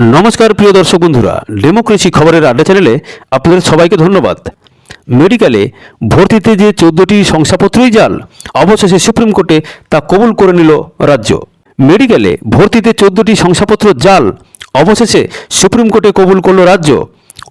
নমস্কার, প্রিয় দর্শক বন্ধুরা। ডেমোক্রেসি খবরের আড্ডা চ্যানেলে আপনাদের সবাইকে ধন্যবাদ। মেডিকেলে ভর্তিতে যে চোদ্দটি শংসাপত্রই জাল, অবশেষে সুপ্রিম কোর্টে তা কবুল করে নিল রাজ্য। মেডিকেলে ভর্তিতে চোদ্দটি শংসাপত্র জাল, অবশেষে সুপ্রিম কোর্টে কবুল করল রাজ্য।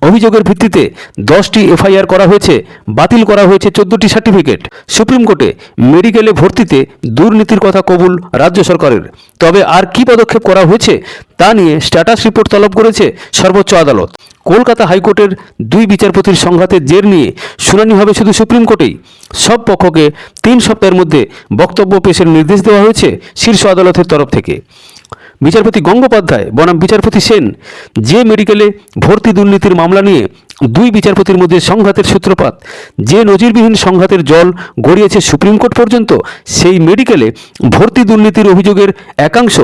অভিযোগের ভিত্তিতে দশটি এফআইআর করা হয়েছে, বাতিল করা হয়েছে চোদ্দটি সার্টিফিকেট। সুপ্রিম কোর্টে মেডিকেলে ভর্তিতে দুর্নীতির কথা কবুল রাজ্য সরকারের। তবে আর কি পদক্ষেপ করা হয়েছে তা নিয়ে স্ট্যাটাস রিপোর্ট তলব করেছে সর্বোচ্চ আদালত। কলকাতা হাইকোর্টের দুই বিচারপতির সংঘাতের জের নিয়ে শুনানি হবে শুধু সুপ্রিম কোর্টেই। সব পক্ষকে তিন সপ্তাহের মধ্যে বক্তব্য পেশের নির্দেশ দেওয়া হয়েছে শীর্ষ আদালতের তরফ থেকে। বিচারপতি গঙ্গোপাধ্যায়, বনাম বিচারপতি সেন, যে মেডিকেলে ভর্তি দুর্নীতির মামলা নিয়ে দুই বিচারপতির মধ্যে সংঘাতের সূত্রপাত, যে নজিরবিহীন সংঘাতের জল গড়িয়েছে সুপ্রিম কোর্ট পর্যন্ত, সেই মেডিকেলে ভর্তি দুর্নীতির অভিযোগের একাংশ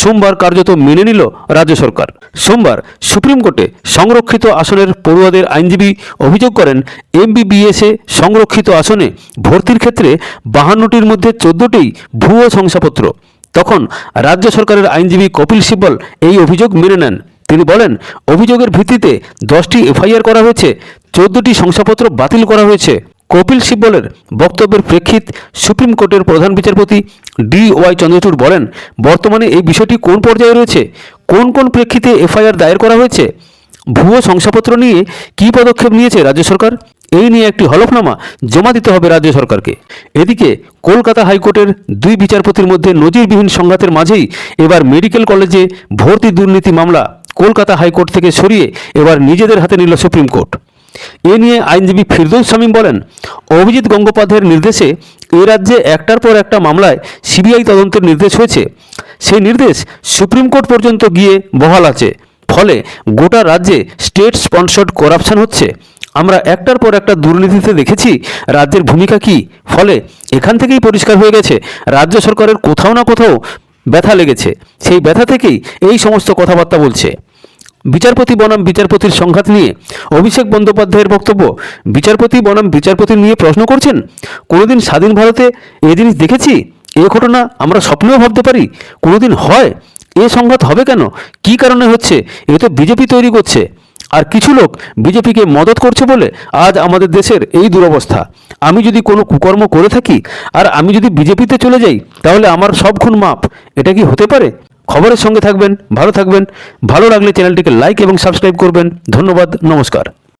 সোমবার কার্যত মেনে নিল রাজ্য সরকার। সোমবার সুপ্রিম কোর্টে সংরক্ষিত আসনের পড়ুয়াদের আইনজীবী অভিযোগ করেন, এমবিবিএসে সংরক্ষিত আসনে ভর্তির ক্ষেত্রে বাহান্নটির মধ্যে চোদ্দটি ভুয়ো শংসাপত্র। তখন রাজ্য সরকারের আইনজীবী কপিল সিব্বল এই অভিযোগ মেনে নেন। তিনি বলেন, অভিযোগের ভিত্তিতে দশটি এফআইআর করা হয়েছে, চোদ্দটি শংসাপত্র বাতিল করা হয়েছে। কপিল সিব্বলের বক্তব্যের প্রেক্ষিত সুপ্রিম কোর্টের প্রধান বিচারপতি ডি ওয়াই চন্দ্রচূড় বলেন, বর্তমানে এই বিষয়টি কোন পর্যায়ে রয়েছে? কোন কোন প্রেক্ষিতে এফআইআর দায়ের করা হয়েছে? ভুয়ো শংসাপত্র নিয়ে কী পদক্ষেপ নিয়েছে রাজ্য সরকার? এই নিয়ে একটি হলফনামা জমা দিতে হবে রাজ্য সরকারকে। এদিকে কলকাতা হাইকোর্টের দুই বিচারপতির মধ্যে নজিরবিহীন সংঘাতের মাঝেই এবার মেডিকেল কলেজে ভর্তি দুর্নীতি মামলা কলকাতা হাইকোর্ট থেকে সরিয়ে এবার নিজেদের হাতে নিল সুপ্রিম কোর্ট। এ নিয়ে আইনজীবী ফিরদৌস শামীম বলেন, অভিজিৎ গঙ্গোপাধ্যায়ের নির্দেশে এ রাজ্যে একটার পর একটা মামলায় সিবিআই তদন্তের নির্দেশ হয়েছে। সেই নির্দেশ সুপ্রিম কোর্ট পর্যন্ত গিয়ে বহাল আছে। ফলে গোটা রাজ্যে স্টেট স্পন্সর্ড করাপশন হচ্ছে। আমরা একটার পর একটা দুর্নীতিতে দেখেছি, রাজ্যের ভূমিকা কি? ফলে এখান থেকেই পরিষ্কার হয়ে গেছে, রাজ্য সরকারের কোথাও না কোথাও ব্যথা লেগেছে। সেই ব্যথা থেকেই এই সমস্ত কথাবার্তা বলছে। বিচারপতি বনাম বিচারপতির সংঘাত নিয়ে অভিষেক বন্দ্যোপাধ্যায়ের বক্তব্য, বিচারপতি বনাম বিচারপতি নিয়ে প্রশ্ন করছেন, কোনোদিন স্বাধীন ভারতে এ জিনিস দেখেছি? এ ঘটনা আমরা স্বপ্নেও ভাবতে পারি? কোনোদিন হয়? এ সংঘাত হবে কেন? কী কারণে হচ্ছে? এ তো বিজেপি তৈরি করছে। আর কিছু লোক বিজেপিকে মদত করছে বলে আজ আমাদের দেশের এই দুরবস্থা। আমি যদি কোনো কুকর্ম করে থাকি আর আমি যদি বিজেপিতে চলে যাই, তাহলে আমার সব খুন মাপ এটা কি হতে পারে? খবরের সঙ্গে থাকবেন, ভালো থাকবেন। ভালো লাগলে চ্যানেলটিকে লাইক এবং সাবস্ক্রাইব করবেন। ধন্যবাদ, নমস্কার।